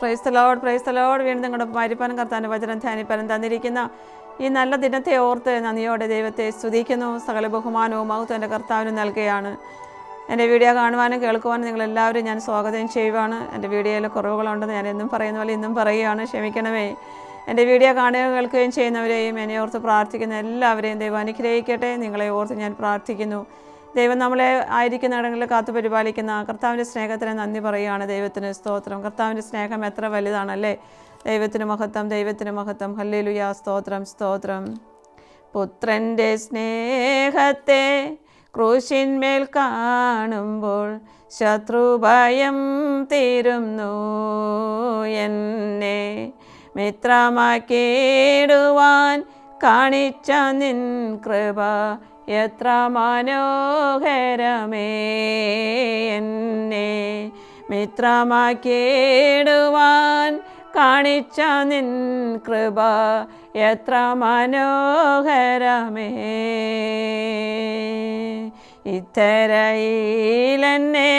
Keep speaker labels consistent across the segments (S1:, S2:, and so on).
S1: Price തലോട് price തലോട് വീണ്ടും നിങ്ങളുടെ മരിപ്പനും കർത്താന്റെ വചനം ധ്യാനിപ്പാനും തന്നിരിക്കുന്ന ഈ നല്ല ദിനത്തെ ഓർത്ത് നന്ദിയോടെ ദൈവത്തെ സ്തുതിക്കുന്നു. സകല ബഹുമാനവും മഹത്വം എന്റെ കർത്താവിന് നൽകുകയാണ്. എന്റെ വീഡിയോ കാണുവാനും കേൾക്കുവാനും നിങ്ങളെല്ലാവരും ഞാൻ സ്വാഗതം ചെയ്യുവാണ്. എന്റെ വീഡിയോയിൽ കുറവുകളുണ്ടെന്ന് ഞാൻ എന്നും പറയുന്ന പോലെ ഇന്നും പറയുകയാണ്. ക്ഷമിക്കണമേ. എന്റെ വീഡിയോ കാണുകയും കേൾക്കുകയും ചെയ്യുന്നവരെയും എന്നെ ഓർത്ത് പ്രാർത്ഥിക്കുന്ന എല്ലാവരെയും ദൈവം അനുഗ്രഹിക്കട്ടെ. നിങ്ങളെ ഓർത്ത് ഞാൻ പ്രാർത്ഥിക്കുന്നു. ദൈവം നമ്മളെ ആയിരിക്കുന്ന ഇടങ്ങളിൽ കാത്തു പരിപാലിക്കുന്ന കർത്താവിന്റെ സ്നേഹത്തിന് നന്ദി പറയുകയാണ് ദൈവത്തിന് സ്തോത്രം. കർത്താവിന്റെ സ്നേഹം എത്ര വലുതാണല്ലേ? ദൈവത്തിന് മഹത്വം ദൈവത്തിന് മഹത്വം. ഹല്ലേലുയാ സ്തോത്രം സ്തോത്രം. പുത്രന്റെ സ്നേഹത്തെ ക്രൂശിന്മേൽ കാണുമ്പോൾ ശത്രുഭയം തീരുന്നു. എന്നെ മിത്രമാക്കിയിടുവാൻ കാണിച്ച നിൻ കൃപ എത്ര മനോഹരമേ എന്നെ മിത്രമാക്കിയിടുവാൻ കാണിച്ച നിൻ കൃപ എത്ര മനോഹരമേ. ഇത്തരയിലെന്നെ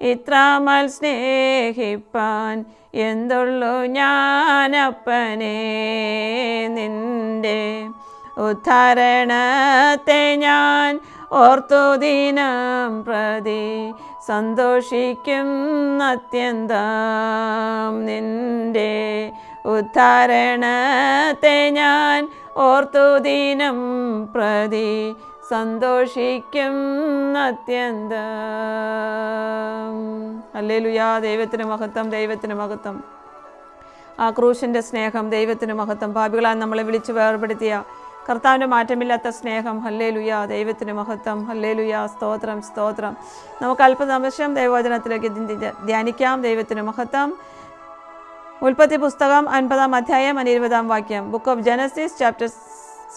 S1: ഇത്രമൽ സ്നേഹിപ്പാൻ എന്തുള്ളു ഞാനപ്പനെ നിന്റെ ഉദ്ധാരണത്തെ ഞാൻ ഓർത്തു ദിനം പ്രതി സന്തോഷിക്കും അത്യന്തം. നിന്റെ ഉദ്ധാരണത്തെ ഞാൻ ഓർത്തു ദിനം പ്രതി സന്തോഷിക്കും അത്യന്തം. അല്ലേലുയാ ദൈവത്തിന് മഹത്വം ദൈവത്തിന് മഹത്വം. ആ ക്രൂശിന്റെ സ്നേഹം ദൈവത്തിന് മഹത്വം. പാപികളാൽ നമ്മളെ വിളിച്ചു വേർപെടുത്തിയ കർത്താവിന്റെ മാറ്റമില്ലാത്ത സ്നേഹം. ഹല്ലേ ലുയ ദൈവത്തിന് മഹത്വം. ഹല്ലേ ലുയ സ്തോത്രം സ്തോത്രം. നമുക്ക് അല്പനിമിഷം ദൈവവചനത്തിലേക്ക് ധ്യാനിക്കാം. ദൈവത്തിന് മഹത്വം. ഉൽപ്പത്തി പുസ്തകം അൻപതാം അധ്യായം ഇരുപതാം വാക്യം. Book of Genesis chapter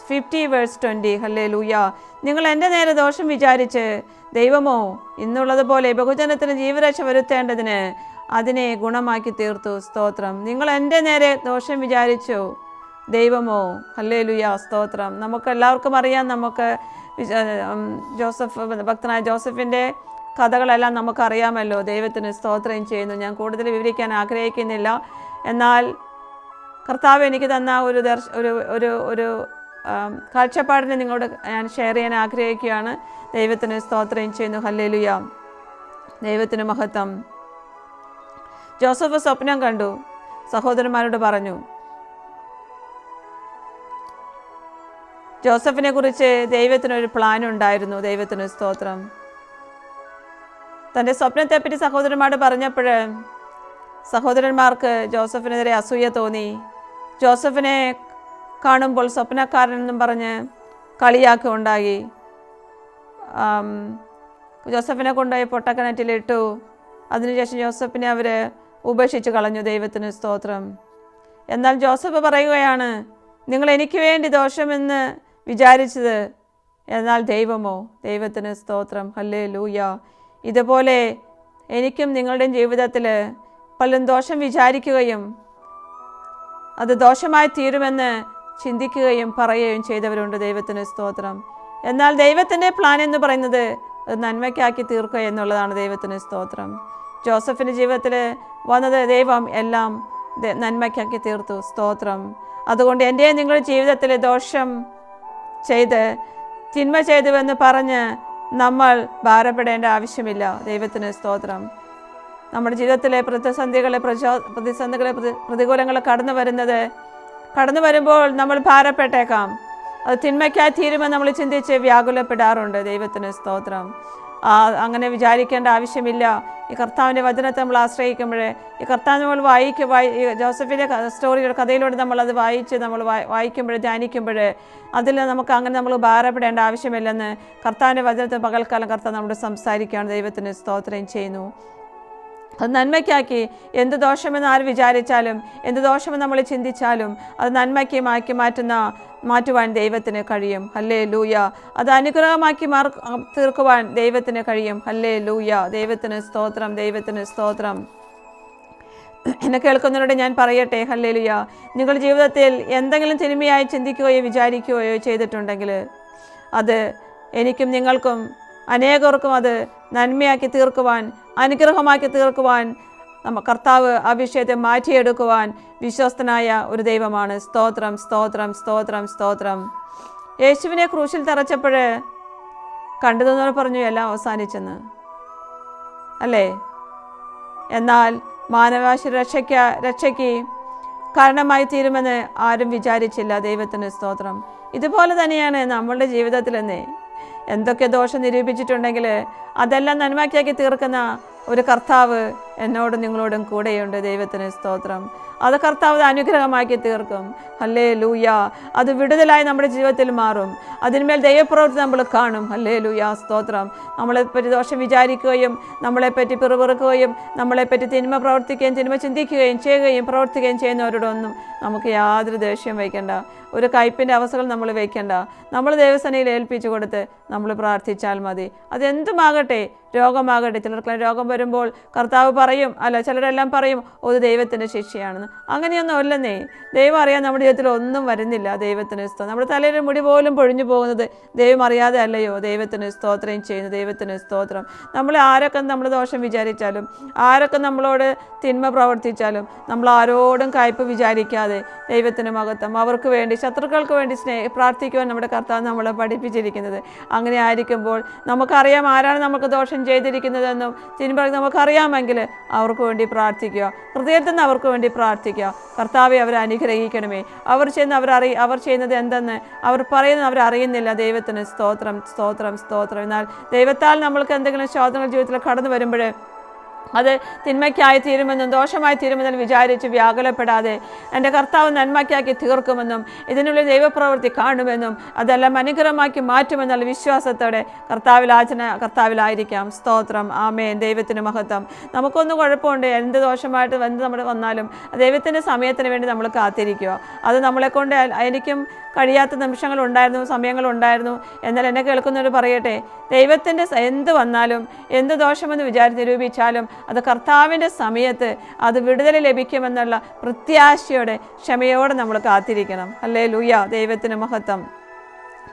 S1: fifty verse twenty hallelujah നിങ്ങൾ എന്റെ നേരെ ദോഷം വിചാരിച്ച് ദൈവമോ ഇന്നുള്ളതുപോലെ ബഹുജനത്തിന് ജീവരക്ഷ വരുത്തേണ്ടതിന് അതിനെ ഗുണമാക്കി തീർത്തു. സ്തോത്രം. നിങ്ങൾ എന്റെ നേരെ ദോഷം വിചാരിച്ചു ദൈവമോ? അല്ലേ സ്തോത്രം. നമുക്ക് എല്ലാവർക്കും അറിയാം നമുക്ക് ജോസഫ് ഭക്തനായ ജോസഫിന്റെ കഥകളെല്ലാം നമുക്കറിയാമല്ലോ. ദൈവത്തിന് സ്തോത്രം ചെയ്യുന്നു. ഞാൻ കൂടുതൽ വിവരിക്കാൻ ആഗ്രഹിക്കുന്നില്ല. എന്നാൽ കർത്താവ് എനിക്ക് തന്ന ഒരു ദർശ ഒരു ഒരു ഒരു കാഴ്ചപ്പാടിനെ നിങ്ങളോട് ഞാൻ ഷെയർ ചെയ്യാൻ ആഗ്രഹിക്കുകയാണ്. ദൈവത്തിന് സ്തോത്രം ചെയ്യുന്നു. ഹല്ലേലുയ. ദൈവത്തിന് മഹത്വം. ജോസഫ് സ്വപ്നം കണ്ടു. സഹോദരന്മാരോട് പറഞ്ഞു ജോസഫിനെ കുറിച്ച് ദൈവത്തിനൊരു പ്ലാൻ ഉണ്ടായിരുന്നു. ദൈവത്തിന് സ്തോത്രം. തന്റെ സ്വപ്നത്തെപ്പറ്റി സഹോദരന്മാരോട് പറഞ്ഞപ്പോൾ സഹോദരന്മാർക്ക് ജോസഫിനെതിരെ അസൂയ തോന്നി. ജോസഫിനെ കാണുമ്പോൾ സ്വപ്നക്കാരൻ എന്നും പറഞ്ഞ് കളിയാക്കി ജോസഫിനെ കൊണ്ടുപോയി പൊട്ടക്കിണറ്റിലിട്ടു അതിനുശേഷം ജോസഫിനെ അവർ ഉപേക്ഷിച്ച് കളഞ്ഞു. ദൈവത്തിന് സ്തോത്രം. എന്നാൽ ജോസഫ് പറയുകയാണ് നിങ്ങൾ എനിക്ക് വേണ്ടി ദോഷമെന്ന് വിചാരിച്ചത്. എന്നാൽ ദൈവമോ? ദൈവത്തിന് സ്തോത്രം. ഹല്ലേ ലൂയ ഇതുപോലെ എനിക്കും നിങ്ങളുടെയും ജീവിതത്തിൽ പലരും ദോഷം വിചാരിക്കുകയും അത് ദോഷമായി തീരുമെന്ന് ചിന്തിക്കുകയും പറയുകയും ചെയ്തവരുണ്ട്. ദൈവത്തിന് സ്തോത്രം. എന്നാൽ ദൈവത്തിന്റെ പ്ലാൻ എന്ന് പറയുന്നത് അത് നന്മയ്ക്കാക്കി തീർക്കുക എന്നുള്ളതാണ് ദൈവത്തിന് സ്തോത്രം. ജോസഫിന്റെ ജീവിതത്തിൽ വന്നത് ദൈവം എല്ലാം നന്മയ്ക്കാക്കി തീർത്തു. സ്തോത്രം. അതുകൊണ്ട് എന്റെ നിങ്ങളുടെ ജീവിതത്തിലെ ദോഷം ചെയ്ത് തിന്മ ചെയ്തുവെന്ന് പറഞ്ഞ് നമ്മൾ ഭാരപ്പെടേണ്ട ആവശ്യമില്ല. ദൈവത്തിന് സ്തോത്രം. നമ്മുടെ ജീവിതത്തിലെ പ്രതിസന്ധികളെ പ്രചോ പ്രതിസന്ധികളെ പ്രതി- പ്രതികൂലങ്ങൾ കടന്നു വരുന്നത് കടന്നു വരുമ്പോൾ നമ്മൾ ഭാരപ്പെട്ടേക്കാം. അത് തിന്മയ്ക്കായി തീരുമെന്ന് നമ്മൾ ചിന്തിച്ച് വ്യാകുലപ്പെടാറുണ്ട്. ദൈവത്തിന് സ്തോത്രം. അങ്ങനെ വിചാരിക്കേണ്ട ആവശ്യമില്ല. ഈ കർത്താവിന്റെ വചനത്തെ നമ്മൾ ആശ്രയിക്കുമ്പോഴേ ഈ കർത്താവ് നമ്മൾ വായിക്കുക വായി ജോസഫിന്റെ സ്റ്റോറിയുടെ കഥയിലൂടെ നമ്മളത് വായിച്ച് നമ്മൾ വായിക്കുമ്പോൾ ധ്യാനിക്കുമ്പോൾ അതിൽ നമുക്ക് അങ്ങനെ നമ്മൾ ഭാരപ്പെടേണ്ട ആവശ്യമില്ലെന്ന് കർത്താവിന്റെ വചനത്തെ പകൽക്കാലം കർത്താവ് നമ്മളോട് സംസാരിക്കുകയാണ്. ദൈവത്തിന് സ്തോത്രം ചെയ്യുന്നു. അത് നന്മയ്ക്കാക്കി. എന്ത് ദോഷമെന്ന് ആര് വിചാരിച്ചാലും എന്ത് ദോഷമെന്ന് നമ്മൾ ചിന്തിച്ചാലും അത് നന്മയ്ക്ക് മാക്കി മാറ്റുന്ന മാറ്റുവാൻ ദൈവത്തിന് കഴിയും. ഹല്ലേ ലൂയ അത് അനുഗ്രഹമാക്കി മാർ തീർക്കുവാൻ ദൈവത്തിന് കഴിയും. ഹല്ലേ ലൂയ ദൈവത്തിന് സ്തോത്രം ദൈവത്തിന് സ്തോത്രം. എന്നെ കേൾക്കുന്നവരോട് ഞാൻ പറയട്ടെ ഹല്ലേലുയ. നിങ്ങളുടെ ജീവിതത്തിൽ എന്തെങ്കിലും തിന്മയായി ചിന്തിക്കുകയോ വിചാരിക്കുകയോ ചെയ്തിട്ടുണ്ടെങ്കിൽ അത് എനിക്കും നിങ്ങൾക്കും അനേകർക്കും അത് നന്മയാക്കി തീർക്കുവാൻ അനുഗ്രഹമാക്കി തീർക്കുവാൻ നമ്മ കർത്താവ് ആ വിഷയത്തെ മാറ്റിയെടുക്കുവാൻ വിശ്വസ്തനായ ഒരു ദൈവമാണ്. സ്തോത്രം സ്തോത്രം സ്തോത്രം സ്തോത്രം. യേശുവിനെ ക്രൂശിൽ തറച്ചപ്പോൾ കണ്ടു പറഞ്ഞു എല്ലാം അവസാനിച്ചെന്ന്. അല്ലേ? എന്നാൽ മാനവാശി രക്ഷയ്ക്ക രക്ഷയ്ക്ക് കാരണമായി തീരുമെന്ന് ആരും വിചാരിച്ചില്ല. ദൈവത്തിന് സ്തോത്രം. ഇതുപോലെ തന്നെയാണ് നമ്മളുടെ ജീവിതത്തിലെന്നേ. എന്തൊക്കെ ദോഷം നിരൂപിച്ചിട്ടുണ്ടെങ്കിൽ അതെല്ലാം നന്മയ്ക്കാക്കി തീർക്കുന്ന ഒരു കർത്താവ് എന്നോടും നിങ്ങളോടും കൂടെയുണ്ട്. ദൈവത്തിന് സ്തോത്രം. അത് കർത്താവ് അനുഗ്രഹമാക്കി തീർക്കും. അല്ലേ ലൂയ അത് വിടുതലായി നമ്മുടെ ജീവിതത്തിൽ മാറും. അതിന്മേൽ ദൈവപ്രവൃത്തി നമ്മൾ കാണും. അല്ലേ ലൂയ സ്തോത്രം. നമ്മളെപ്പറ്റി ദോഷം വിചാരിക്കുകയും നമ്മളെപ്പറ്റി പിറുപിറുക്കുകയും നമ്മളെപ്പറ്റി തിന്മ പ്രവർത്തിക്കുകയും തിന്മ ചിന്തിക്കുകയും ചെയ്യുകയും പ്രവർത്തിക്കുകയും ചെയ്യുന്നവരോടൊന്നും നമുക്ക് യാതൊരു ദേഷ്യം വയ്ക്കേണ്ട. ഒരു കയ്പിന്റെ അവസ്ഥകൾ നമ്മൾ വയ്ക്കേണ്ട. നമ്മൾ ദൈവസനയിൽ ഏൽപ്പിച്ചു കൊടുത്ത് നമ്മൾ പ്രാർത്ഥിച്ചാൽ മതി. അതെന്തുമാകട്ടെ രോഗമാകട്ടെ. ചിലർക്ക് രോഗം വരുമ്പോൾ കർത്താവ് പറയും അല്ല ചിലരെല്ലാം പറയും ഇത് ദൈവത്തിന്റെ ശിക്ഷയാണെന്ന്. അങ്ങനെയൊന്നും അല്ലെന്നേ. ദൈവം അറിയാൻ നമ്മുടെ ജീവിതത്തിൽ ഒന്നും വരുന്നില്ല ദൈവത്തിന് സ്തോത്രം. നമ്മുടെ തലയിൽ മുടി പോലും പൊഴിഞ്ഞു പോകുന്നത് ദൈവം അറിയാതെ അല്ലയോ? ദൈവത്തിന് സ്തോത്രം ചെയ്യുന്നു ദൈവത്തിന് സ്തോത്രം. നമ്മൾ ആരൊക്കെ നമ്മൾ ദോഷം വിചാരിച്ചാലും ആരൊക്കെ നമ്മളോട് തിന്മ പ്രവർത്തിച്ചാലും നമ്മൾ ആരോടും കയ്പ് വിചാരിക്കാതെ ദൈവത്തിന് മഹത്വം അവർക്ക് വേണ്ടി ശത്രുക്കൾക്ക് വേണ്ടി സ്നേഹ പ്രാർത്ഥിക്കുവാൻ നമ്മുടെ കർത്താവ് നമ്മളെ പഠിപ്പിച്ചിരിക്കുന്നത്. അങ്ങനെ ആയിരിക്കുമ്പോൾ നമുക്കറിയാം ആരാണ് നമുക്ക് ദോഷം ചെയ്തിരിക്കുന്നതെന്നും തിന്മ നമുക്കറിയാമെങ്കിൽ അവർക്ക് വേണ്ടി പ്രാർത്ഥിക്കുക. ഹൃദയത്തിൽ നിന്ന് അവർക്ക് വേണ്ടി പ്രാർത്ഥിക്കുക. കർത്താവെ അവരെ അനുഗ്രഹിക്കണമേ. അവർ ചെയ്യുന്ന അവർ അറി അവർ ചെയ്യുന്നത് എന്തെന്ന് അവർ പറയുന്നത് അവർ അറിയുന്നില്ല. ദൈവത്തിന് സ്തോത്രം സ്തോത്രം സ്തോത്രം. എന്നാൽ ദൈവത്താൽ നമ്മൾക്ക് എന്തെങ്കിലും ശോധനകൾ ജീവിതത്തിൽ കടന്നു വരുമ്പോൾ അത് തിന്മയ്ക്കായി തീരുമെന്നും ദോഷമായി തീരുമെന്നും വിചാരിച്ച് വ്യാകുലപ്പെടാതെ എന്റെ കർത്താവ് നന്മയ്ക്കാക്കി തീർക്കുമെന്നും ഇതിനുള്ളിൽ ദൈവപ്രവൃത്തി കാണുമെന്നും അതെല്ലാം അനുഗ്രഹമാക്കി മാറ്റുമെന്നുള്ള വിശ്വാസത്തോടെ കർത്താവിൽ ആചന കർത്താവിലായിരിക്കാം. സ്തോത്രം. ആമേ ദൈവത്തിന് മഹത്വം. നമുക്കൊന്നും കുഴപ്പമുണ്ട്. എന്ത് ദോഷമായിട്ട് എന്ത് നമ്മൾ വന്നാലും ദൈവത്തിന്റെ സമയത്തിന് വേണ്ടി നമ്മൾ കാത്തിരിക്കുക. അത് നമ്മളെക്കൊണ്ട് എനിക്കും കഴിയാത്ത നിമിഷങ്ങൾ ഉണ്ടായിരുന്നു സമയങ്ങൾ ഉണ്ടായിരുന്നു എന്നാൽ എന്നെ കേൾക്കുന്നവർ പറയട്ടെ ദൈവത്തിന്റെ എന്ത് വന്നാലും എന്ത് ദോഷമെന്ന് വിചാരിച്ച് നിരൂപിച്ചാലും അത് കർത്താവിന്റെ സമയത്ത് അത് വിടുതൽ ലഭിക്കുമെന്നുള്ള പ്രത്യാശയോടെ ക്ഷമയോടെ നമ്മൾ കാത്തിരിക്കണം. അല്ലേ ലൂയ ദൈവത്തിന് മഹത്വം.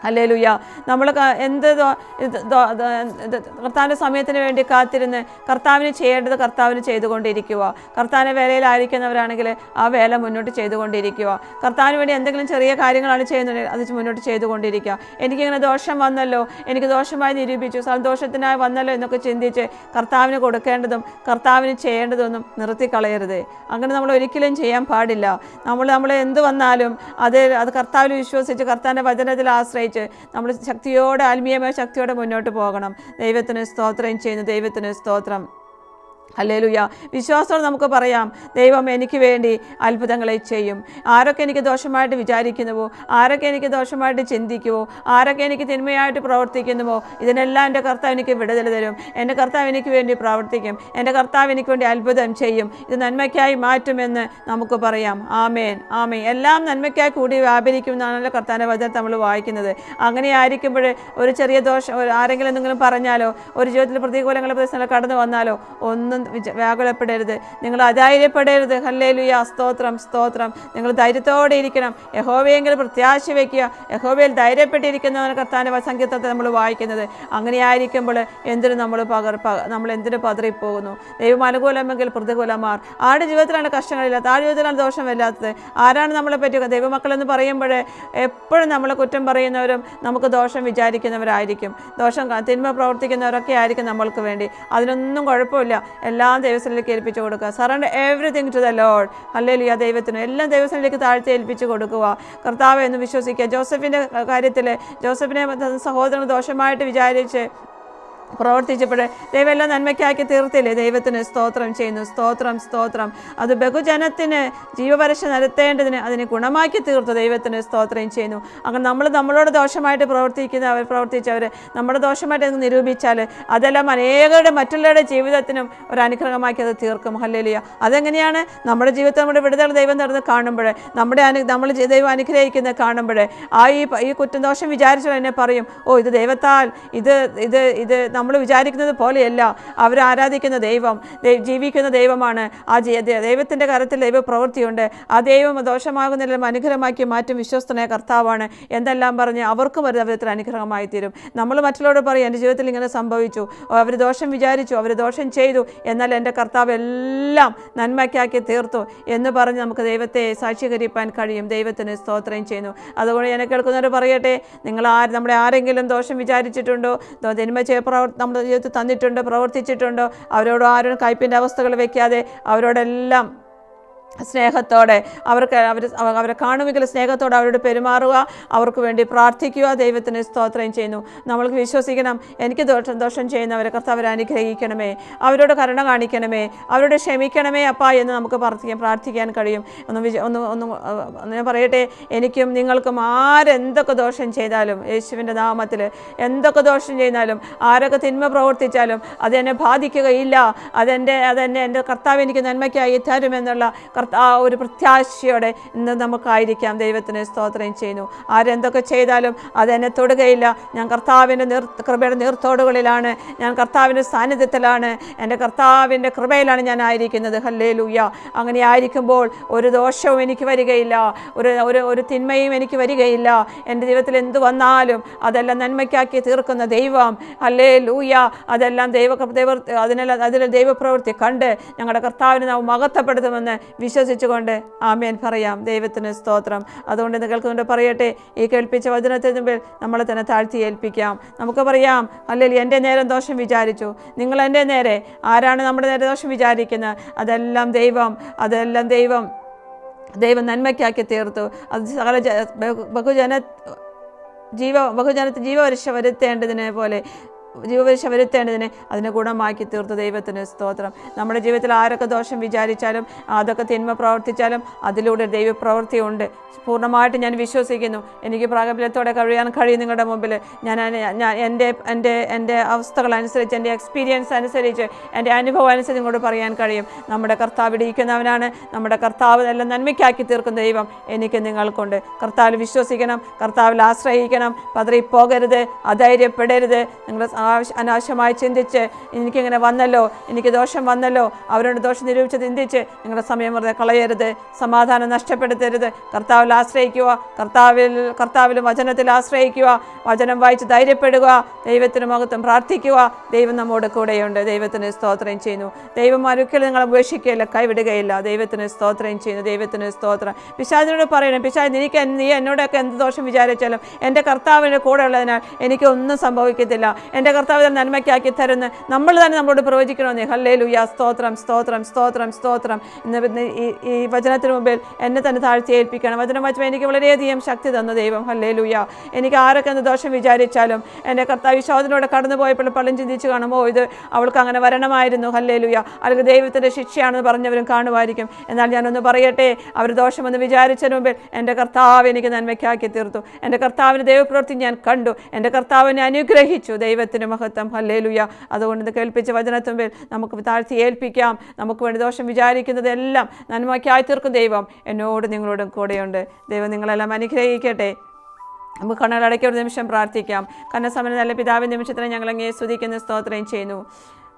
S1: അല്ലേ ലുയ്യ നമ്മൾ എന്ത് കർത്താവിന്റെ സമയത്തിന് വേണ്ടി കാത്തിരുന്ന് കർത്താവിന് ചെയ്യേണ്ടത് കർത്താവിന് ചെയ്തുകൊണ്ടിരിക്കുക കർത്താവിന്റെ വേലയിലായിരിക്കുന്നവരാണെങ്കിൽ ആ വേല മുന്നോട്ട് ചെയ്തുകൊണ്ടിരിക്കുക കർത്താവിന് വേണ്ടി എന്തെങ്കിലും ചെറിയ കാര്യങ്ങളാണ് ചെയ്യുന്നത് അത് മുന്നോട്ട് ചെയ്തുകൊണ്ടിരിക്കുക എനിക്കിങ്ങനെ ദോഷം വന്നല്ലോ എനിക്ക് ദോഷമായി നിരൂപിച്ചു സന്തോഷത്തിനായി വന്നല്ലോ എന്നൊക്കെ ചിന്തിച്ച് കർത്താവിന് കൊടുക്കേണ്ടതും കർത്താവിന് ചെയ്യേണ്ടതൊന്നും നിർത്തിക്കളയരുത്. അങ്ങനെ നമ്മൾ ഒരിക്കലും ചെയ്യാൻ പാടില്ല. നമ്മൾ നമ്മൾ എന്ത് വന്നാലും അത് അത് കർത്താവിൽ വിശ്വസിച്ച് കർത്താവിന്റെ വചനത്തിൽ ആശ്രയിച്ച് നമ്മൾ ശക്തിയോടെ ആത്മീയമായ ശക്തിയോടെ മുന്നോട്ട് പോകണം. ദൈവത്തിന് സ്തോത്രം ചെയ്യുന്നു. ദൈവത്തിന് സ്തോത്രം. ഹല്ലേലൂയ. വിശ്വാസത്തോടെ നമുക്ക് പറയാം ദൈവം എനിക്ക് വേണ്ടി അത്ഭുതങ്ങളെ ചെയ്യും. ആരൊക്കെ എനിക്ക് ദോഷമായിട്ട് വിചാരിക്കുന്നുവോ ആരൊക്കെ എനിക്ക് ദോഷമായിട്ട് ചിന്തിക്കുവോ ആരൊക്കെ എനിക്ക് തിന്മയായിട്ട് പ്രവർത്തിക്കുന്നുവോ ഇതിനെല്ലാം എന്റെ കർത്താവ് എനിക്ക് വിടുതൽ തരും. എന്റെ കർത്താവ് എനിക്ക് വേണ്ടി പ്രവർത്തിക്കും. എന്റെ കർത്താവ് എനിക്ക് വേണ്ടി അത്ഭുതം ചെയ്യും. ഇത് നന്മയ്ക്കായി മാറ്റുമെന്ന് നമുക്ക് പറയാം. ആമേൻ. ആമേൻ. എല്ലാം നന്മയ്ക്കായി കൂടി വ്യാപരിക്കും എന്നാണല്ലോ കർത്താവിന്റെ വചനം നമ്മൾ വായിക്കുന്നത്. അങ്ങനെ ആയിരിക്കുമ്പോൾ ഒരു ചെറിയ ദോഷം ആരെങ്കിലും എന്തെങ്കിലും പറഞ്ഞാലോ ഒരു ജീവിതത്തിൽ പ്രതികൂലങ്ങളെ പ്രശ്നങ്ങൾ കടന്നു വന്നാലോ ഒന്നും വ്യാകുലപ്പെടരുത്. നിങ്ങൾ അധൈര്യപ്പെടരുത്. ഹല്ലേലുയ. സ്തോത്രം സ്തോത്രം. നിങ്ങൾ ധൈര്യത്തോടെ ഇരിക്കണം. യഹോവയെങ്കിലും പ്രത്യാശ വയ്ക്കുക യഹോവയിൽ ധൈര്യപ്പെട്ടിരിക്കുന്നവന് കർത്താന്റെ സംഗീതത്തെ നമ്മൾ വായിക്കുന്നത്. അങ്ങനെയായിരിക്കുമ്പോൾ എന്തിനു നമ്മൾ പകർ നമ്മൾ എന്തിനു പതറിപ്പോകുന്നു? ദൈവം അനുകൂലമെങ്കിൽ പ്രതികൂലമാർ. ആരുടെ ജീവിതത്തിലാണ് കഷ്ടങ്ങളില്ലാത്ത ആരുടെ ജീവിതത്തിലാണ് ദോഷമില്ലാത്തത്? ആരാണ് നമ്മളെ പറ്റി ദൈവമക്കളെന്ന് പറയുമ്പോൾ എപ്പോഴും നമ്മളെ കുറ്റം പറയുന്നവരും നമുക്ക് ദോഷം വിചാരിക്കുന്നവരായിരിക്കും. ദോഷം തിന്മ പ്രവർത്തിക്കുന്നവരൊക്കെ ആയിരിക്കും നമ്മൾക്ക് വേണ്ടി. അതിനൊന്നും കുഴപ്പമില്ല. എല്ലാം ദൈവത്തിലേക്ക് ഏൽപ്പിച്ചു കൊടുക്കുക. Surrender everything to the Lord അല്ലെങ്കിൽ ആ ദൈവത്തിന് എല്ലാം ദൈവത്തിലേക്ക് താഴ്ത്തി ഏൽപ്പിച്ചു കൊടുക്കുക. കർത്താവ് എന്ന് വിശ്വസിക്കുക. ജോസഫിന്റെ കാര്യത്തിൽ ജോസഫിനെ സഹോദരൻ ദോഷമായിട്ട് വിചാരിച്ച് പ്രവർത്തിച്ചപ്പോൾ ദൈവം എല്ലാം നന്മയ്ക്കാക്കി തീർത്തില്ലേ? ദൈവത്തിന് സ്തോത്രം ചെയ്യുന്നു. സ്തോത്രം സ്തോത്രം. അത് ബഹുജനത്തിന് ജീവപരശ നടത്തേണ്ടതിന് അതിനെ ഗുണമാക്കി തീർത്തു. ദൈവത്തിന് സ്തോത്രം ചെയ്യുന്നു. അങ്ങനെ നമ്മൾ നമ്മളോട് ദോഷമായിട്ട് പ്രവർത്തിക്കുന്ന അവർ പ്രവർത്തിച്ചവർ നമ്മുടെ ദോഷമായിട്ട് നിരൂപിച്ചാൽ അതെല്ലാം അനേകരുടെ മറ്റുള്ളവരുടെ ജീവിതത്തിനും ഒരു അനുഗ്രഹമാക്കി അത് തീർക്കും. ഹല്ലേലിയ. അതെങ്ങനെയാണ്? നമ്മുടെ ജീവിതത്തിൽ നമ്മുടെ വിടുതൽ ദൈവം നടന്ന് കാണുമ്പോൾ നമ്മുടെ അനു നമ്മൾ ദൈവം അനുഗ്രഹിക്കുന്നത് കാണുമ്പോൾ ആ ഈ കുറ്റം ദോഷം വിചാരിച്ചവർ എന്നെ പറയും ഓ ഇത് ദൈവത്താൽ ഇത് ഇത് ഇത് നമ്മൾ വിചാരിക്കുന്നത് പോലെയല്ല. അവർ ആരാധിക്കുന്ന ദൈവം ജീവിക്കുന്ന ദൈവമാണ്. ആ ദൈവത്തിന്റെ കരത്തിൽ ദൈവ പ്രവൃത്തിയുണ്ട് ആ ദൈവം ദോഷമാകുന്നില്ലെങ്കിലും അനുഗ്രഹമാക്കി മാറ്റും വിശ്വസ്തനായ കർത്താവാണ്. എന്തെല്ലാം പറഞ്ഞ് അവർക്കും ഒരു ദൈവത്തിൽ അനുഗ്രഹമായി തീരും നമ്മൾ മറ്റുള്ളവരോട് പറയും എന്റെ ജീവിതത്തിൽ ഇങ്ങനെ സംഭവിച്ചു. അവർ ദോഷം വിചാരിച്ചു അവർ ദോഷം ചെയ്തു. എന്നാൽ എന്റെ കർത്താവ് എല്ലാം നന്മയ്ക്കാക്കി തീർത്തു. എന്ന് പറഞ്ഞ് നമുക്ക് ദൈവത്തെ സാക്ഷീകരിപ്പാൻ കഴിയും. ദൈവത്തിന് സ്തോത്രം ചെയ്യുന്നു. അതുകൊണ്ട് എന്നെ കേൾക്കുന്നവർ പറയട്ടെ നിങ്ങൾ ആര് നമ്മളെ ആരെങ്കിലും ദോഷം വിചാരിച്ചിട്ടുണ്ടോ? പ്രവർ നമ്മുടെ ജീവിതത്തിൽ തന്നിട്ടുണ്ട് പ്രവർത്തിച്ചിട്ടുണ്ട്? അവരോട് ആരും കയ്പിന്റെ അവസ്ഥകൾ വെക്കാതെ അവരോടെല്ലാം സ്നേഹത്തോടെ അവർക്ക് അവർ അവരെ കാണുമെങ്കിൽ സ്നേഹത്തോടെ അവരോട് പെരുമാറുക അവർക്ക് വേണ്ടി പ്രാർത്ഥിക്കുക ദൈവത്തിന് സ്തോത്രം ചെയ്യുന്നു. നമ്മൾക്ക് വിശ്വസിക്കണം എനിക്ക് ദോഷം ദോഷം ചെയ്യുന്നവരെ കർത്താവരെ അനുഗ്രഹിക്കണമേ അവരോട് കരുണ കാണിക്കണമേ അവരോട് ക്ഷമിക്കണമേ അപ്പ എന്ന് നമുക്ക് പ്രാർത്ഥിക്കാൻ പ്രാർത്ഥിക്കാൻ കഴിയും. ഒന്ന് വിജ ഒന്ന് ഒന്ന് ഞാൻ പറയട്ടെ എനിക്കും നിങ്ങൾക്കും ആരെന്തൊക്കെ ദോഷം ചെയ്താലും യേശുവിന്റെ നാമത്തിൽ എന്തൊക്കെ ദോഷം ചെയ്താലും ആരൊക്കെ തിന്മ പ്രവർത്തിച്ചാലും അതെന്നെ ബാധിക്കുകയില്ല അതെന്റെ അതെന്നെ എന്റെ കർത്താവ് എനിക്ക് നന്മയ്ക്കായി തരുമെന്നുള്ള ആ ഒരു പ്രത്യാശയോടെ ഇന്ന് നമുക്കായിരിക്കാം. ദൈവത്തിന് സ്തോത്രം ചെയ്യുന്നു. ആരെന്തൊക്കെ ചെയ്താലും അതെന്നെ തൊടുകയില്ല. ഞാൻ കർത്താവിന്റെ നീർ കൃപയുടെ നീർത്തോടുകളിലാണ്. ഞാൻ കർത്താവിന്റെ സാന്നിധ്യത്തിലാണ്. എന്റെ കർത്താവിന്റെ കൃപയിലാണ് ഞാൻ ആയിരിക്കുന്നത്. ഹല്ലേ ലൂയ അങ്ങനെ ആയിരിക്കുമ്പോൾ ഒരു ദോഷവും എനിക്ക് വരികയില്ല. ഒരു ഒരു ഒരു തിന്മയും എനിക്ക് വരികയില്ല. എന്റെ ജീവിതത്തിൽ എന്ത് വന്നാലും അതെല്ലാം നന്മയ്ക്കാക്കി തീർക്കുന്ന ദൈവം. ഹല്ലേ ലൂയ അതെല്ലാം ദൈവ ദൈവ അതിനെല്ലാം അതിൽ ദൈവപ്രവൃത്തി കണ്ട് ഞങ്ങളുടെ കർത്താവിനെ നാം മഹത്വപ്പെടുത്തുമെന്ന് വിശ്വസിച്ചുകൊണ്ട് ആമേൻ പറയാം. ദൈവത്തിന് സ്തോത്രം. അതുകൊണ്ട് നിങ്ങൾക്ക് കേൾക്കുന്നുണ്ട് പറയട്ടെ ഈ കേൾപ്പിച്ച വചനത്തിന് മുമ്പിൽ നമ്മളെ തന്നെ താഴ്ത്തി ഏൽപ്പിക്കാം. നമുക്ക് പറയാം അല്ലെങ്കിൽ എന്റെ നേരം ദോഷം വിചാരിച്ചു. നിങ്ങൾ എന്റെ നേരെ. ആരാണ് നമ്മുടെ നേരെ ദോഷം വിചാരിക്കുന്നത്? അതെല്ലാം ദൈവം അതെല്ലാം ദൈവം. ദൈവം നന്മയ്ക്കാക്കി തീർത്തു. അത് സകല ബഹുജന ജീവ ബഹുജനത്തിൽ ജീവപരീക്ഷ വരുത്തേണ്ടതിനെ പോലെ ജീവപരീക്ഷ വരുത്തേണ്ടതിനെ അതിനെ ഗുണമാക്കി തീർത്ത ദൈവത്തിന് സ്തോത്രം. നമ്മുടെ ജീവിതത്തിൽ ആരൊക്കെ ദോഷം വിചാരിച്ചാലും അതൊക്കെ തിന്മ പ്രവർത്തിച്ചാലും അതിലൂടെ ദൈവപ്രവൃത്തി ഉണ്ട്. പൂർണമായിട്ട് ഞാൻ വിശ്വസിക്കുന്നു. എനിക്ക് പ്രാഗല്യത്തോടെ കഴിയാൻ കഴിയും നിങ്ങളുടെ മുമ്പിൽ. ഞാൻ ഞാൻ എന്റെ എന്റെ എന്റെ അവസ്ഥകളനുസരിച്ച് എന്റെ എക്സ്പീരിയൻസ് അനുസരിച്ച് എന്റെ അനുഭവം അനുസരിച്ച് നിങ്ങളോട് പറയാൻ കഴിയും. നമ്മുടെ കർത്താവ് ഇടിയിക്കുന്നവനാണ്. നമ്മുടെ കർത്താവ് എല്ലാം നന്മയ്ക്കാക്കി തീർക്കുന്ന ദൈവം എനിക്ക് നിങ്ങൾക്കുണ്ട്. കർത്താവിൽ വിശ്വസിക്കണം. കർത്താവിൽ ആശ്രയിക്കണം. പതറിപ്പോകരുത്. അധൈര്യപ്പെടരുത്. ആവശ്യ- അനാവശ്യമായി ചിന്തിച്ച് എനിക്കിങ്ങനെ വന്നല്ലോ എനിക്ക് ദോഷം വന്നല്ലോ അവരോട് ദോഷം നിരൂപിച്ച് ചിന്തിച്ച് നിങ്ങളുടെ സമയം വെറുതെ കളയരുത് സമാധാനം നഷ്ടപ്പെടുത്തരുത്. കർത്താവിൽ ആശ്രയിക്കുക കർത്താവിൽ കർത്താവിലും വചനത്തിൽ ആശ്രയിക്കുക വചനം വായിച്ച് ധൈര്യപ്പെടുക ദൈവത്തിന് മുഖത്തും പ്രാർത്ഥിക്കുക. ദൈവം നമ്മോട് കൂടെയുണ്ട്. ദൈവത്തിന് സ്തോത്രം ചെയ്യുന്നു. ദൈവം ഒരിക്കലും നിങ്ങൾ ഉപേക്ഷിക്കുകയില്ല കൈവിടുകയില്ല. ദൈവത്തിന് സ്തോത്രം ചെയ്യുന്നു. ദൈവത്തിന് സ്തോത്രം. പിശാചിനോട് പറയണം പിശാജ് എനിക്ക് നീ എന്നോടൊക്കെ എന്ത് ദോഷം വിചാരിച്ചാലും എന്റെ കർത്താവിന്റെ കൂടെ ഉള്ളതിനാൽ എനിക്ക് ഒന്നും സംഭവിക്കത്തില്ല. എന്റെ കർത്താവ് നന്മയ്ക്കാക്കി തരുന്ന. നമ്മൾ തന്നെ നമ്മളോട് പ്രവചിക്കണമെന്ന് ഹല്ലേ ലുയ സ്തോത്രം സ്തോത്രം സ്തോത്രം സ്തോത്രം. ഇന്ന് ഈ വചനത്തിന് മുമ്പിൽ എന്നെ തന്നെ താഴ്ത്തി ഏൽപ്പിക്കണം. വചനം വായിച്ചപ്പോൾ എനിക്ക് വളരെയധികം ശക്തി തന്ന ദൈവം. ഹല്ലേ എനിക്ക് ആരൊക്കെ എന്ത് ദോഷം വിചാരിച്ചാലും എന്റെ കർത്താവ് വിശ്വാസത്തിലൂടെ കടന്നു പോയപ്പോൾ പലരും ചിന്തിച്ച് കാണുമ്പോൾ ഇത് അവൾക്ക് അങ്ങനെ വരണമായിരുന്നു. ഹല്ലേ ലുയ അല്ലെങ്കിൽ ദൈവത്തിന്റെ ശിക്ഷയാണെന്ന് പറഞ്ഞവരും കാണുമായിരിക്കും. എന്നാൽ ഞാനൊന്ന് പറയട്ടെ. അവർ ദോഷമെന്ന് വിചാരിച്ചതിന് മുമ്പിൽ എന്റെ കർത്താവ് എനിക്ക് നന്മയ്ക്കാക്കി തീർത്തു. എന്റെ കർത്താവിന് ദൈവപ്രവൃത്തി ഞാൻ കണ്ടു. എന്റെ കർത്താവിനെ അനുഗ്രഹിച്ചു ദൈവത്തിന് മഹത്വം. ഹല്ലേലുയ. അതുകൊണ്ട് ഇത് കേൾപ്പിച്ച വചനത്തുമ്പിൽ നമുക്ക് താഴ്ത്തി ഏൽപ്പിക്കാം. നമുക്ക് വേണ്ടി ദോഷം വിചാരിക്കുന്നതെല്ലാം നന്മയ്ക്കായി തീർക്കും ദൈവം. എന്നോട് നിങ്ങളോടും കൂടെയുണ്ട്. ദൈവം നിങ്ങളെല്ലാം അനുഗ്രഹിക്കട്ടെ. നമുക്ക് കണ്ണടയ്ക്ക് ഒരു നിമിഷം പ്രാർത്ഥിക്കാം. കന്നസമന നല്ല പിതാവിൻ നിമിഷത്തിന് ഞങ്ങൾ അങ്ങേ സ്തുതിക്കുന്ന സ്തോത്രം ചെയ്യുന്നു.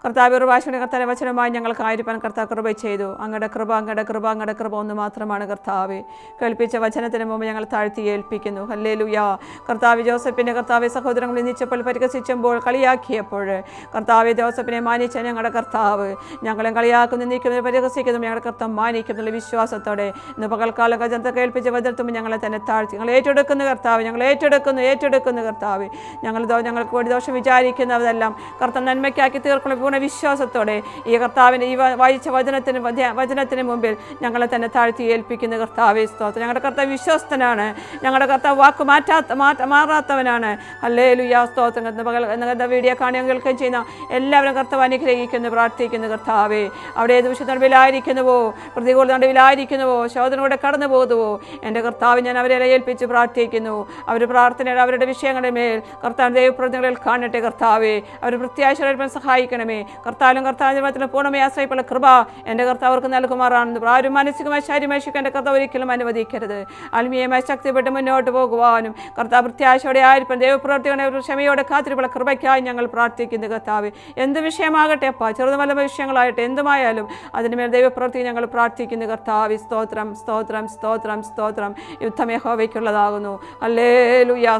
S1: കർത്താവ് ഒരു കർത്താവിന്റെ കർത്താവ് വചനമായി ഞങ്ങൾക്ക് ആയിരിക്കാൻ കർത്താവ് കൃപ ചെയ്തു. അങ്ങയുടെ കൃപ അങ്ങയുടെ കൃപ അങ്ങയുടെ കൃപ ഒന്ന് മാത്രമാണ് കർത്താവ്. കേൾപ്പിച്ച വചനത്തിന് മുമ്പ് ഞങ്ങൾ താഴ്ത്തി ഏൽപ്പിക്കുന്നു. ഹല്ലേ ലുയാ കർത്താവ് ജോസഫിന്റെ കർത്താവ് സഹോദരങ്ങൾ നിന്നിച്ചപ്പോൾ പരിഹസിച്ചപ്പോൾ കളിയാക്കിയപ്പോൾ കർത്താവ് ജോസഫിനെ മാനിച്ച ഞങ്ങളുടെ കർത്താവ്. ഞങ്ങളെ കളിയാക്കുന്നു നീക്കുന്നു പരിഹസിക്കുന്നു. ഞങ്ങളുടെ കർത്താവ് മാനിക്കുന്നുള്ള വിശ്വാസത്തോടെ. ഇന്ന് പകൽക്കാലം ഗജനത്തെ കേൾപ്പിച്ച വചനത്തുമ്പോൾ ഞങ്ങളെ തന്നെ താഴ്ത്തി. ഞങ്ങൾ ഏറ്റെടുക്കുന്ന കർത്താവ് ഞങ്ങൾ ഏറ്റെടുക്കുന്നു ഏറ്റെടുക്കുന്ന കർത്താവ്. ഞങ്ങൾ ഞങ്ങൾക്ക് വേണ്ടി ദോഷം വിചാരിക്കുന്നതെല്ലാം കർത്താവ് നന്മയ്ക്കാക്കി തീർക്കുന്ന പൂർണ വിശ്വാസത്തോടെ ഈ കർത്താവിന്റെ ഈ വായിച്ച വചനത്തിന് വച- വചനത്തിന് മുമ്പിൽ ഞങ്ങളെ തന്നെ താഴ്ത്തി ഏൽപ്പിക്കുന്ന കർത്താവെ സ്തോത്രം. ഞങ്ങളുടെ കർത്താവ് വിശ്വസ്തനാണ്. ഞങ്ങളുടെ കർത്താവ് വാക്ക് മാറ്റാത്ത മാറ്റ മാറാത്തവനാണ്. അല്ലേ ലുയാ സ്തോത്രം പകൽ വീഡിയോ കാണുകയും കേൾക്കുകയും ചെയ്യുന്ന എല്ലാവരും കർത്താവ് അനുഗ്രഹിക്കുന്നു പ്രാർത്ഥിക്കുന്നു കർത്താവേ. അവിടെ ഏത് വിഷയത്തിന് നടുവിലായിരിക്കുന്നുവോ? പ്രതികൂല നടുവിലായിരിക്കുന്നുവോ? ശോധനയുടെ കടന്നു പോകുന്നുവോ? എന്റെ കർത്താവ് ഞാൻ അവരെ ഏൽപ്പിച്ച് പ്രാർത്ഥിക്കുന്നു. അവർ പ്രാർത്ഥനയുടെ അവരുടെ വിഷയങ്ങളുടെ മേൽ കർത്താവ് ദൈവപ്രതികളിൽ കാണട്ടെ കർത്താവേ. അവർ പ്രത്യാശ സഹായിക്കണമേ. സഹായിക്കണമേ കർത്താലും കർത്താവിന് പൂർണമായി ആശ്രയിപ്പുള്ള കൃപ എന്റെ കർത്താവർക്ക് നൽകുമാറാണെന്ന് ആരും മാനസികമായി ശാരീരികമായി എന്റെ കർത്താവ് ഒരിക്കലും അനുവദിക്കരുത്. ആത്മീയമായി ശക്തിപ്പെട്ട് മുന്നോട്ട് പോകുവാനും കർത്താവ് പ്രത്യാശയോടെ ആയിരിക്കും ദൈവപ്രവർത്തികളെ ക്ഷമയോടെ കാത്തിരിപ്പുള്ള കൃപയ്ക്കായി ഞങ്ങൾ പ്രാർത്ഥിക്കുന്നു കർത്താവ്. എന്ത് വിഷയമാകട്ടെ അപ്പ ചെറുതുമല്ല വിഷയങ്ങളായിട്ട് എന്തുമായാലും അതിനുമേൽ ദൈവപ്രവർത്തി ഞങ്ങൾ പ്രാർത്ഥിക്കുന്നു കർത്താവ്. സ്തോത്രം സ്തോത്രം സ്തോത്രം സ്തോത്രം. യുദ്ധം യഹോവയ്ക്കുള്ളതാകുന്നു. അല്ലേ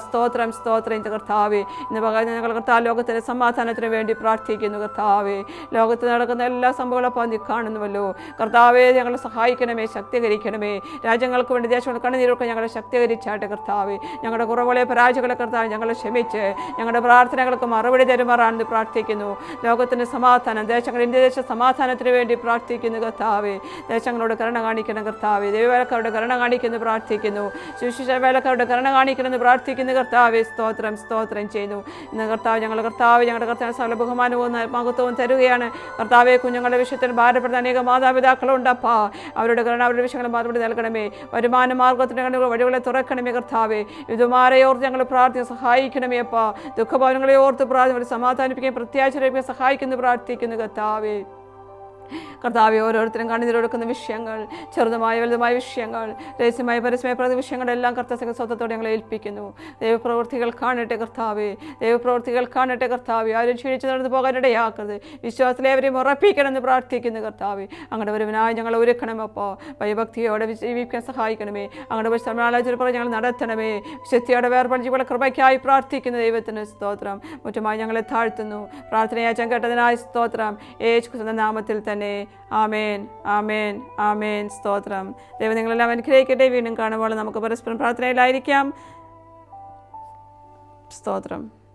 S1: സ്തോത്രം സ്തോത്രം. കർത്താവേ ഇന്ന് ഞങ്ങൾ കർത്താവ് ലോകത്തിന്റെ സമാധാനത്തിന് വേണ്ടി പ്രാർത്ഥിക്കുന്നു കർത്താവേ. ലോകത്ത് നടക്കുന്ന എല്ലാ സംഭവങ്ങളും നീ കാണുന്നുവല്ലോ. കർത്താവേ ഞങ്ങളെ സഹായിക്കണമേ ശക്തീകരിക്കണമേ. രാജ്യങ്ങൾക്ക് വേണ്ടി ദേശങ്ങളുടെ കണ്ണുനീരൊക്കെ ഞങ്ങളെ ശക്തീകരിച്ചാട്ടെ കർത്താവേ. ഞങ്ങളുടെ കുറവുകളെ പരാജയങ്ങളെ കർത്താവ് ഞങ്ങളെ ക്ഷമിച്ച്. ഞങ്ങളുടെ പ്രാർത്ഥനകൾക്ക് മറുപടി തരുമാറാണെന്ന് പ്രാർത്ഥിക്കുന്നു. ലോകത്തിന്റെ സമാധാനം ദേശങ്ങൾ ഇന്ത്യ ദേശ സമാധാനത്തിന് വേണ്ടി പ്രാർത്ഥിക്കുന്നു കർത്താവേ. ദേശങ്ങളോട് കരുണ കാണിക്കണം കർത്താവേ. ദൈവവേലക്കാരുടെ കരുണ കാണിക്കുന്നു പ്രാർത്ഥിക്കുന്നു. ശുശ്രൂഷ വേലക്കാരുടെ കരുണ കാണിക്കണമെന്ന് പ്രാർത്ഥിക്കുന്നു കർത്താവേ. സ്തോത്രം സ്തോത്രം ചെയ്യുന്നു. ഇന്ന് കർത്താവ് ഞങ്ങളുടെ കർത്താവ് ഞങ്ങളുടെ കർത്താവ് സകല ബഹുമാനവും മഹത്വവും തരുകയാണ്. കർത്താവെ കുഞ്ഞുങ്ങളുടെ വിഷയത്തിൽ ഭാരപ്പെടുന്ന അനേക മാതാപിതാക്കളുണ്ടപ്പാ അവരുടെ കരുണ അവരുടെ വിഷയങ്ങൾ മറുപടി നൽകണമേ. വരുമാന മാർഗത്തിന് വഴികളെ തുറക്കണമേ കർത്താവെ. ഇതുമാരെ ഓർത്ത് ഞങ്ങൾ പ്രാർത്ഥിച്ച് സഹായിക്കണമേ അപ്പാ. ദുഃഖഭവനങ്ങളെ ഓർത്ത് പ്രാർത്ഥന സമാധാനിപ്പിക്കുകയും പ്രത്യാശ സഹായിക്കുന്നു പ്രാർത്ഥിക്കുന്നു കർത്താവേ. കർത്താവെ ഓരോരുത്തരും കണ്ണുനീരൊടുക്കുന്ന വിഷയങ്ങൾ ചെറുതുമായ വലുതുമായ വിഷയങ്ങൾ രഹസ്യമായ പരസ്യമായ പ്രതി വിഷയങ്ങളെല്ലാം കർത്താസംഗ സ്വത്തത്തോടെ ഞങ്ങളെ ഏൽപ്പിക്കുന്നു. ദൈവപ്രവൃത്തികൾ കാണട്ടെ കർത്താവേ ദൈവപ്രവൃത്തികൾ കാണട്ടെ കർത്താവെ. ആരും ക്ഷീണിച്ച് നടന്നു പോകാനിടയാക്കരുത് വിശ്വാസത്തിലെ അവരെയും ഉറപ്പിക്കണമെന്ന് പ്രാർത്ഥിക്കുന്നു കർത്താവെ. അങ്ങനെ ഒരുവനായി ഞങ്ങൾ ഒരുക്കണമപ്പോൾ ഭയഭക്തിയോടെ ജീവിക്കാൻ സഹായിക്കണമേ. അങ്ങനെ സമയാലോചന പറഞ്ഞ് ഞങ്ങൾ നടത്തണമേ. ശക്തിയോടെ വേർപടിച്ചുള്ള കൃപയ്ക്കായി പ്രാർത്ഥിക്കുന്നു ദൈവത്തിന് സ്തോത്രം. മുറ്റമായി ഞങ്ങളെ താഴ്ത്തുന്നു. പ്രാർത്ഥനയാച്ചം കേട്ടതിനായി സ്തോത്രം. യേശു നാമത്തിൽ തന്നെ ആമേൻ ആമേൻ ആമേൻ. സ്തോത്രം. ദൈവം നിങ്ങളെല്ലാം അനുഗ്രഹിക്കട്ടെ. വീണ്ടും കാണുമ്പോൾ നമുക്ക് പരസ്പരം പ്രാർത്ഥനയിലായിരിക്കാം. സ്തോത്രം.